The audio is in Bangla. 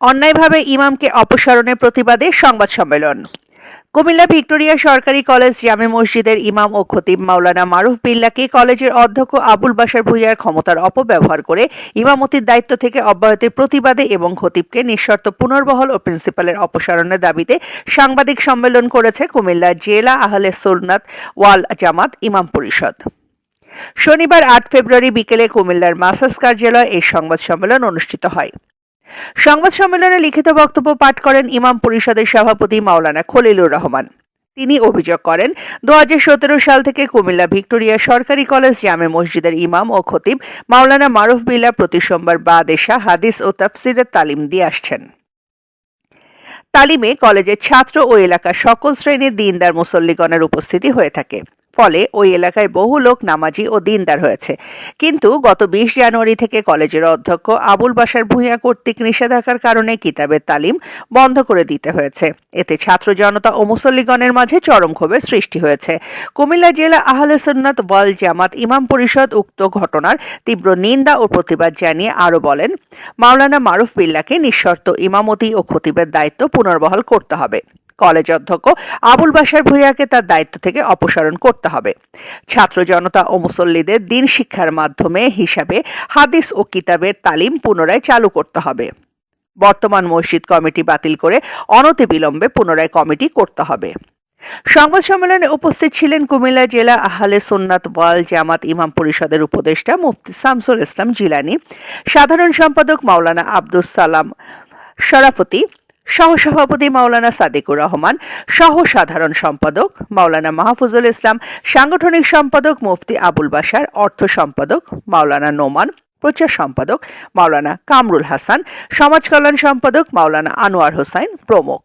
অন্যায়ভাবে ইমামকে অপসারণের প্রতিবাদে সংবাদ সম্মেলন। কুমিল্লা ভিক্টোরিয়া সরকারি কলেজ জামে মসজিদের ইমাম ও খতিব মাওলানা মারুফ বিল্লাকে কলেজের অধ্যক্ষ আবুল বাশার ভুইয়ার ক্ষমতার অপব্যবহার করে ইমামতির দায়িত্ব থেকে অব্যাহতির প্রতিবাদে এবং খতিবকে নিঃশর্ত পুনর্বহল ও প্রিন্সিপালের অপসারণের দাবিতে সাংবাদিক সম্মেলন করেছে কুমিল্লা জেলা আহলে সুন্নাত ওয়াল জামাত ইমাম পরিষদ। শনিবার আট ফেব্রুয়ারি বিকেলে কুমিল্লার মাসাস কার্যালয়ে এই সংবাদ সম্মেলন অনুষ্ঠিত হয়। সংবাদ সম্মেলনে লিখিত বক্তব্য পাঠ করেন ইমাম পরিষদের সভাপতি মাওলানা খলিলুর রহমান। তিনি অভিযোগ করেন, দু হাজার সতেরো সাল থেকে কুমিল্লা ভিক্টোরিয়া সরকারি কলেজ জামে মসজিদের ইমাম ও খতিব মাওলানা মারুফ বিল্লা প্রতি সোমবার বাদেশা হাদিস ও তাফসিরের তালিম দিয়ে আসছেন। তালিমে কলেজের ছাত্র ও এলাকার সকল শ্রেণির দিনদার মুসল্লিগণের উপস্থিতি হয়ে থাকে। ফলে ওই এলাকায় বহু লোক নামাজি ও দিনদার হয়েছে। কিন্তু গত বিশ জানুয়ারি থেকে কলেজের অধ্যক্ষ আবুল বাসার ভূঁইয়া কর্তৃক নিষেধাজ্ঞার কারণে কিতাবের তালিম বন্ধ করে দিতে হয়েছে। এতে ছাত্র জনতা ও মুসল্লিগণের মাঝে চরম ক্ষোভের সৃষ্টি হয়েছে। কুমিল্লা জেলা আহলে সুন্নাত ওয়াল জামাত ইমাম পরিষদ উক্ত ঘটনার তীব্র নিন্দা ও প্রতিবাদ জানিয়ে আরও বলেন, মাওলানা মারুফ বিল্লাকে নিঃশর্ত ইমামতি ও খতিবের দায়িত্ব পুনর্বহাল করতে হবে। কলেজ অধ্যক্ষ আবুল বাসার ভূঁইয়াকে তার দায়িত্ব থেকে অপসারণ করতে হবে। ছাত্র জনতা ও মুসল্লিদের দিন শিক্ষার মাধ্যমে হিসাবে হাদিস ও কিতাবের তালিম পুনরায় চালু করতে হবে। বর্তমান মসজিদ কমিটি বাতিল করে অনতিবিলম্বে পুনরায় কমিটি করতে হবে। সংবাদ সম্মেলনে উপস্থিত ছিলেন কুমিল্লা জেলা আহলে সোননাথ ওয়াল জামাত ইমাম পরিষদের উপদেষ্টা মুফতি শামসুল ইসলাম জিলানি, সাধারণ সম্পাদক মাওলানা আব্দুস সালাম শরাফতি সহসভাপতি মাওলানা সাদিকুর রহমান সহ সাধারণ সম্পাদক মাওলানা মাহফুজুল ইসলাম, সাংগঠনিক সম্পাদক মুফতি আবুল বাসার অর্থ সম্পাদক মাওলানা নোমান, প্রচার সম্পাদক মাওলানা কামরুল হাসান, সমাজ কল্যাণ সম্পাদক মাওলানা আনোয়ার হোসাইন প্রমুখ।